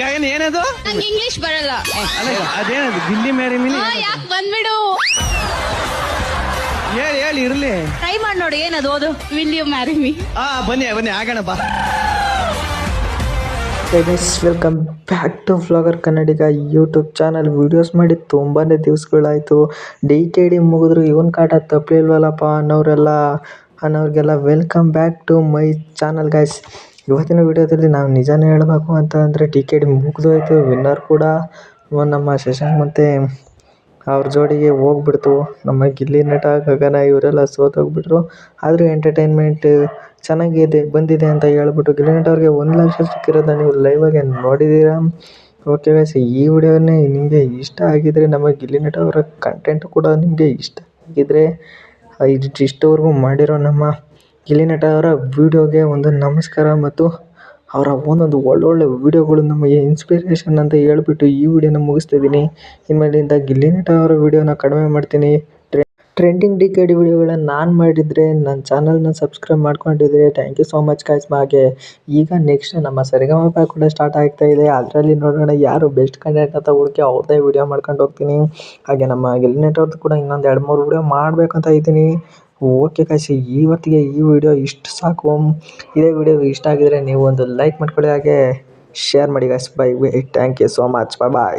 ಗಗನ್ ಏನದು? ನಂಗೆ ಇಂಗ್ಲಿಷ್ ಬರಲ್ಲ. ಅಲ್ಲ ಅದೇನದು ದಿಲ್ಲಿ ಮೇರಿ ಮಿನಿ? ಯಾಕೆ ಬಂದ್ಬಿಡು? ಹೇಳಿ ಹೇಳಿ ಇರ್ಲಿ. ಟ್ರೈ ಮಾಡಿ ನೋಡಿ ಏನದು ಓದು? ವಿಲ್ ಯು ಮ್ಯಾರಿ ಮಿ ಆ ಬನ್ನಿ ಬನ್ನಿ ಆಗೋಣ ಬಾ. Guys welcome back to vlogger Kannadiga YouTube channel videos ಮಾಡಿ ತುಂಬಾ ದಿವಸಗಳಾಯಿತು. ಡಿ ಕೆ ಡಿ ಮುಗಿದ್ರು ಇವನ್ ಕಾಟ ತಪ್ಪಲಿಲ್ವಲ್ಲಪ್ಪ ಅನ್ನೋರೆಲ್ಲ ಅನ್ನೋರಿಗೆಲ್ಲ welcome back to my channel guys ಇವತ್ತಿನ ವಿಡಿಯೋದಲ್ಲಿ ನಾವು ನಿಜಾನೇ ಹೇಳಬೇಕು ಅಂತ ಅಂದರೆ ಟಿ ಕೆ ಡಿ ಮುಗಿದೋಯ್ತು ವಿನ್ನರ್ ಕೂಡ ನಮ್ಮ ಶಶಾಂಕ್ ಮತ್ತು ಅವ್ರ ಜೋಡಿಗೆ ಹೋಗ್ಬಿಡ್ತು. ನಮ್ಮ ಗಿಲ್ಲಿ ನಟ, ಗಗನ ಇವರೆಲ್ಲ ಸೋತೋಗ್ಬಿಟ್ರು ಆದರೂ ಎಂಟರ್ಟೈನ್ಮೆಂಟ್ ಚೆನ್ನಾಗಿದೆ, ಬಂದಿದೆ ಅಂತ ಹೇಳ್ಬಿಟ್ಟು ಗಿಲ್ಲಿ ನಟ ಅವ್ರಿಗೆ ಒಂದು ಲಕ್ಷ ಸಿಕ್ಕಿರೋದನ್ನ ನೀವು ಲೈವಾಗಿ ನೋಡಿದ್ದೀರಾ ಓಕೆ ವೈಸ್ ಈ ವಿಡಿಯೋನೇ ನಿಮಗೆ ಇಷ್ಟ ಆಗಿದರೆ ನಮ್ಮ ಗಿಲ್ಲಿ ನಟ ಅವರ ಕಂಟೆಂಟ್ ಕೂಡ ನಿಮಗೆ ಇಷ್ಟ ಆಗಿದ್ದರೆ ಇಷ್ಟವರೆಗೂ ಮಾಡಿರೋ ನಮ್ಮ ಗಿಲ್ಲಿ ನಟ ಅವರ ವಿಡಿಯೋಗೆ ಒಂದು ನಮಸ್ಕಾರ ಮತ್ತು ಅವರ ಒಂದೊಂದು ಒಳ್ಳೊಳ್ಳೆ ವಿಡಿಯೋಗಳು ನಮಗೆ ಇನ್ಸ್ಪಿರೇಷನ್ ಅಂತ ಹೇಳ್ಬಿಟ್ಟು ಈ ವಿಡಿಯೋನ ಮುಗಿಸ್ತಿದ್ದೀನಿ. ಇನ್ಮೇಲಿಂದ ಗಿಲ್ಲಿ ನಟ ಅವರ ವಿಡಿಯೋನ ಕಡಿಮೆ ಮಾಡ್ತೀನಿ. ಟ್ರೆಂಡಿಂಗ್ ಡಿ ಕೆ ಡಿ ವಿಡಿಯೋಗಳನ್ನ ನಾನು ಮಾಡಿದರೆ ನನ್ನ ಚಾನಲ್ನ ಸಬ್ಸ್ಕ್ರೈಬ್ ಮಾಡ್ಕೊಂಡಿದ್ರೆ thank you so much guys ಹಾಗೆ. ಈಗ ನೆಕ್ಸ್ಟ್ ನಮ್ಮ ಸರಿಗಮಪ ಕೂಡ ಸ್ಟಾರ್ಟ್ ಆಗ್ತಾ ಇದೆ. ಅದರಲ್ಲಿ ನೋಡೋಣ ಯಾರು ಬೆಸ್ಟ್ ಕಂಟೆಂಟ್ ಅಂತ ಹುಡುಕಿ ಅವ್ರದ್ದೇ ವಿಡಿಯೋ ಮಾಡ್ಕೊಂಡು ಹೋಗ್ತೀನಿ. ಹಾಗೆ ನಮ್ಮ ಗಿಲ್ಲಿ ಅವ್ರದ್ದು ಕೂಡ ಇನ್ನೊಂದು ಎರಡು ಮೂರು ವಿಡಿಯೋ ಮಾಡಬೇಕಂತ ಇದ್ದೀನಿ. ಓಕೆ ಗೈಸ್ ಇವತ್ತಿಗೆ ಈ ವಿಡಿಯೋ ಇಷ್ಟು ಸಾಕು. ಇದೇ ವಿಡಿಯೋ ಇಷ್ಟ ಆಗಿದ್ರೆ ನೀವು ಒಂದು ಲೈಕ್ ಮಾಡ್ಕೊಳ್ಳಿ ಹಾಗೆ ಶೇರ್ ಮಾಡಿ guys bye bye thank you so much bye bye